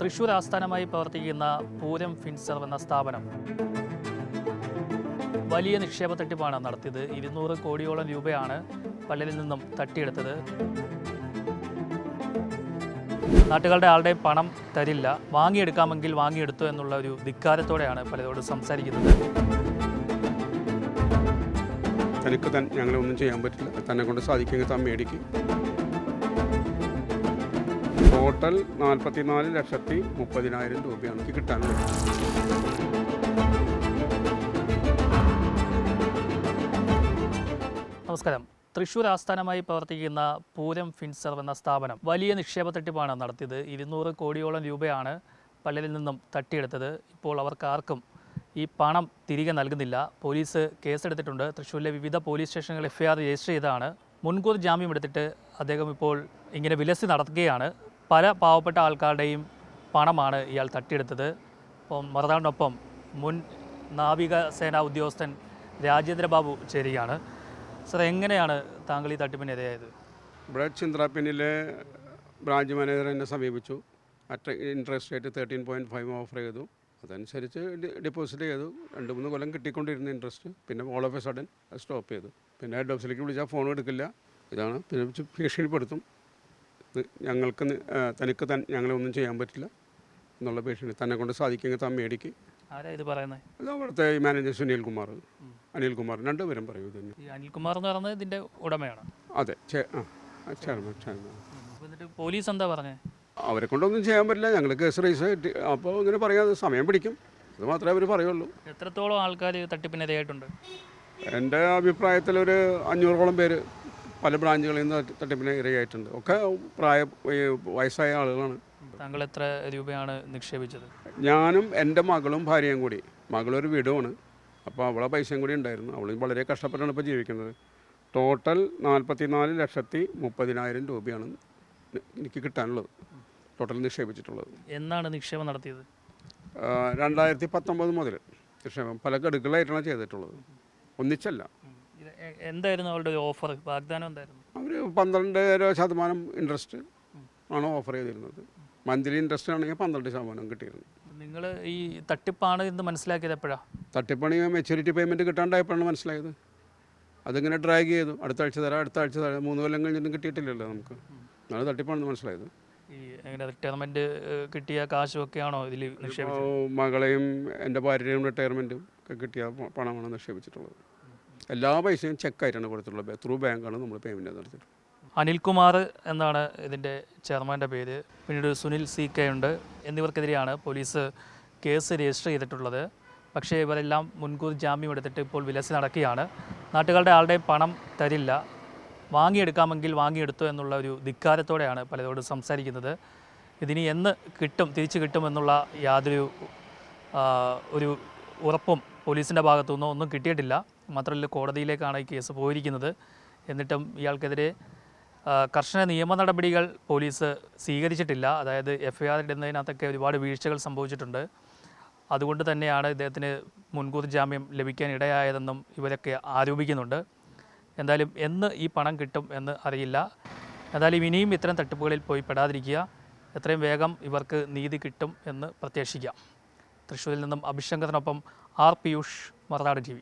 തൃശൂർ ആസ്ഥാനമായി പ്രവർത്തിക്കുന്ന പൂരം ഫിൻസർവ് എന്ന സ്ഥാപനം. വലിയ നിക്ഷേപ തട്ടിപ്പാണ് നടത്തിയത്. ഇരുന്നൂറ് കോടിയോളം രൂപയാണ് പള്ളിയിൽ നിന്നും തട്ടിയെടുത്തത്. നാട്ടുകാരുടെ ആളുടെയും പണം തരില്ല. വാങ്ങിയെടുക്കാമെങ്കിൽ വാങ്ങിയെടുത്തു എന്നുള്ള ഒരു ധിക്കാരത്തോടെയാണ് പലരോട് സംസാരിക്കുന്നത്. തനിക്ക് ഞങ്ങളെ ഒന്നും ചെയ്യാൻ പറ്റില്ല. തന്നെ കൊണ്ട് സാധിക്കുമെങ്കിൽ താൻ മേടിക്കും. ടോട്ടൽ നാൽപ്പത്തിനാല് ലക്ഷത്തി മുപ്പതിനായിരം രൂപയാണ് എനിക്ക് കിട്ടാനുള്ളത്. നമസ്കാരം. തൃശൂർ ആസ്ഥാനമായി പ്രവർത്തിക്കുന്ന പൂരം ഫിൻസർവ് എന്ന സ്ഥാപനം വലിയ നിക്ഷേപ തട്ടിപ്പാണ് നടത്തിയത്. ഇരുന്നൂറ് കോടിയോളം രൂപയാണ് പള്ളിയിൽ നിന്നും തട്ടിയെടുത്തത്. ഇപ്പോൾ അവർക്ക് ആർക്കും ഈ പണം തിരികെ നൽകുന്നില്ല. പോലീസ് കേസെടുത്തിട്ടുണ്ട്. തൃശ്ശൂരിലെ വിവിധ പോലീസ് സ്റ്റേഷനുകൾ എഫ്ഐആർ രജിസ്റ്റർ ചെയ്തതാണ്. മുൻകൂർ ജാമ്യം എടുത്തിട്ട് അദ്ദേഹം ഇപ്പോൾ ഇങ്ങനെ വിലസി നടത്തുകയാണ് പല പാവപ്പെട്ട ആൾക്കാരുടെയും പണമാണ് ഇയാൾ തട്ടിയെടുത്തത്. അപ്പം മറുനാടിനൊപ്പം മുൻ നാവികസേനാ ഉദ്യോഗസ്ഥൻ രാജേന്ദ്ര ബാബു ചേരുകയാണ്. സർ എങ്ങനെയാണ് താങ്കൾ ഈ തട്ടിപ്പിന് ഇരയായത്? ഇവിടെ ചിന്ത്രാപ്പിനിലെ ബ്രാഞ്ച് മാനേജർ എന്നെ സമീപിച്ചു. At interest rate thirteen point five offer ചെയ്തു. അതനുസരിച്ച് ഡിപ്പോസിറ്റ് ചെയ്തു. രണ്ട് മൂന്ന് കൊല്ലം കിട്ടിക്കൊണ്ടിരുന്ന ഇൻട്രസ്റ്റ്. പിന്നെ all of a sudden stop ചെയ്തു. പിന്നെ ഹെഡ് ഓഫീസിലേക്ക് വിളിച്ചാൽ ഫോൺ എടുക്കില്ല. ഇതാണ് പിന്നെ ഭീഷണിപ്പെടുത്തും. ഞങ്ങൾക്ക് തനിക്ക് തൻ ഞങ്ങളെ ഒന്നും ചെയ്യാൻ പറ്റില്ല എന്നുള്ള ഭീഷണി. തന്നെ കൊണ്ട് സാധിക്കുമെങ്കിൽ താൻ മേടിക്ക്. ആരാ ഇത് പറയുന്നത് ഇത് അവിടുത്തെ ഈ മാനേജർ സുനിൽ കുമാർ. അനിൽ കുമാർ. രണ്ടുപേരും പറയൂ തന്നെ. ഈ അനിൽകുമാർ എന്ന് പറയുന്നത് ഇതിന്റെ ഉടമയാണ്. അതെ ചേ ആ ആ, ചെയർമാൻ ചെയർമാൻ. അപ്പോൾ എന്നിട്ട് പോലീസ് എന്താ പറഞ്ഞത് അവരെ കൊണ്ടൊന്നും ചെയ്യാൻ പറ്റില്ല. ഞങ്ങൾ കേസ് റേസ് അപ്പോൾ ഇങ്ങനെ പറയാതെ സമയം പിടിക്കും. അത് മാത്രമേ അവർ പറയുള്ളൂ. എത്രത്തോളം ആൾക്കാർ തട്ടിപ്പിനെതിരായിട്ടുണ്ട് എന്റെ അഭിപ്രായത്തിൽ ഒരു അഞ്ഞൂറോളം പേര് പല ബ്രാഞ്ചുകളിൽ നിന്ന് തട്ടി- തട്ടിപ്പിന് ഇരയായിട്ടുണ്ട്. ഒക്കെ പ്രായ വയസ്സായ ആളുകളാണ്. താങ്കൾ എത്ര രൂപയാണ് നിക്ഷേപിച്ചത്? ഞാനും എന്റെ മകളും ഭാര്യയും കൂടി. മകളൊരു വീടുമാണ് അപ്പോൾ അവളെ പൈസയും കൂടി ഉണ്ടായിരുന്നു. അവൾ വളരെ കഷ്ടപ്പെട്ടാണ് ഇപ്പോൾ ജീവിക്കുന്നത്. ടോട്ടൽ നാൽപ്പത്തിനാല് ലക്ഷത്തി മുപ്പതിനായിരം രൂപയാണ് എനിക്ക് കിട്ടാനുള്ളത്. ടോട്ടൽ നിക്ഷേപിച്ചിട്ടുള്ളത്. എന്നാണ് നിക്ഷേപം നടത്തിയത്? രണ്ടായിരത്തി പത്തൊമ്പത് മുതൽ നിക്ഷേപം. പല ഗഡുക്കളായിട്ടാണ് ചെയ്തിട്ടുള്ളത്. ഒന്നിച്ചല്ല. എന്തായിരുന്നു അവരുടെ ഓഫർ വാഗ്ദാനം എന്തായിരുന്നു? അവർ പന്ത്രണ്ടര ശതമാനം ഇൻട്രസ്റ്റ് ആണ് ഓഫർ ചെയ്തിരുന്നത്. മന്ത്ലി ഇൻട്രസ്റ്റ് ആണെങ്കിൽ പന്ത്രണ്ട് ശതമാനം കിട്ടിയിരുന്നു. നിങ്ങൾ ഈ തട്ടിപ്പാണ് എന്ന് മനസ്സിലാക്കിയത് എപ്പോഴാണ് തട്ടിപ്പണി മെച്യൂരിറ്റി പേയ്മെന്റ് കിട്ടാണ്ടായപ്പോഴാണ് മനസ്സിലായത്. അതിങ്ങനെ ഡ്രാഗ് ചെയ്തു. അടുത്ത ആഴ്ച തരാം അടുത്ത ആഴ്ച തരാം. മൂന്ന് കൊല്ലം കഴിഞ്ഞൊന്നും കിട്ടിയിട്ടില്ലല്ലോ നമുക്ക്. നല്ല തട്ടിപ്പാണെന്ന് മനസ്സിലായത്. ഈ എങ്ങനെ റിട്ടയർമെന്റ് കിട്ടിയ കാശുമൊക്കെയാണോ ഇതിൽ നിക്ഷേപിച്ചത്? അപ്പോൾ മകളെയും എന്റെ ഭാര്യയും റിട്ടയർമെന്റും ഒക്കെ കിട്ടിയ പണമാണ് നിക്ഷേപിച്ചിട്ടുള്ളത്. എല്ലാ പൈസയും ചെക്കായിട്ടാണ് കൊടുത്തിട്ടുള്ളത്. ത്രൂ ബാങ്കാണ് നമ്മൾ പേയ്മെന്റ് നടത്തിയത് അനിൽകുമാർ എന്നാണ് ഇതിന്റെ ചെയർമാന്റെ പേര്. പിന്നീട് സുനിൽ സി കെ ഉണ്ട്. എന്നിവർക്കെതിരെയാണ് പോലീസ് കേസ് രജിസ്റ്റർ ചെയ്തിട്ടുള്ളത്. പക്ഷേ ഇവരെല്ലാം മുൻകൂർ ജാമ്യം എടുത്തിട്ട് ഇപ്പോൾ വിലസി നടക്കുകയാണ് നാട്ടുകാരുടെ ആളുടെയും പണം തരില്ല. വാങ്ങിയെടുക്കാമെങ്കിൽ വാങ്ങിയെടുത്തു എന്നുള്ള ഒരു ധിക്കാരത്തോടെയാണ് പലരോട് സംസാരിക്കുന്നത്. ഇതിനി എന്ന് കിട്ടും തിരിച്ചു കിട്ടുമെന്നുള്ള യാതൊരു ഒരു ഉറപ്പും പോലീസിന്റെ ഭാഗത്തുനിന്നോ ഒന്നും കിട്ടിയിട്ടില്ല. മാത്രമല്ല കോടതിയിലേക്കാണ് ഈ കേസ് പോയിരിക്കുന്നത്. എന്നിട്ടും ഇയാൾക്കെതിരെ കർശന നിയമ നടപടികൾ പോലീസ് സ്വീകരിച്ചിട്ടില്ല. അതായത് എഫ് ഐ ആർ ഇടുന്നതിനകത്തൊക്കെ ഒരുപാട് വീഴ്ചകൾ സംഭവിച്ചിട്ടുണ്ട്. അതുകൊണ്ട് തന്നെയാണ് ഇദ്ദേഹത്തിന് മുൻകൂർ ജാമ്യം ലഭിക്കാൻ ഇടയായതെന്നും ഇവരൊക്കെ ആരോപിക്കുന്നുണ്ട്. എന്തായാലും എന്ന് ഈ പണം കിട്ടും എന്ന് അറിയില്ല. എന്തായാലും ഇനിയും ഇത്തരം തട്ടിപ്പുകളിൽ പോയി പെടാതിരിക്കുക. എത്രയും വേഗം ഇവർക്ക് നീതി കിട്ടും എന്ന് പ്രത്യാശിക്കാം തൃശ്ശൂരിൽ നിന്നും അഭിശങ്കറിനൊപ്പം ആർ പിയൂഷ് മറുനാട് ടി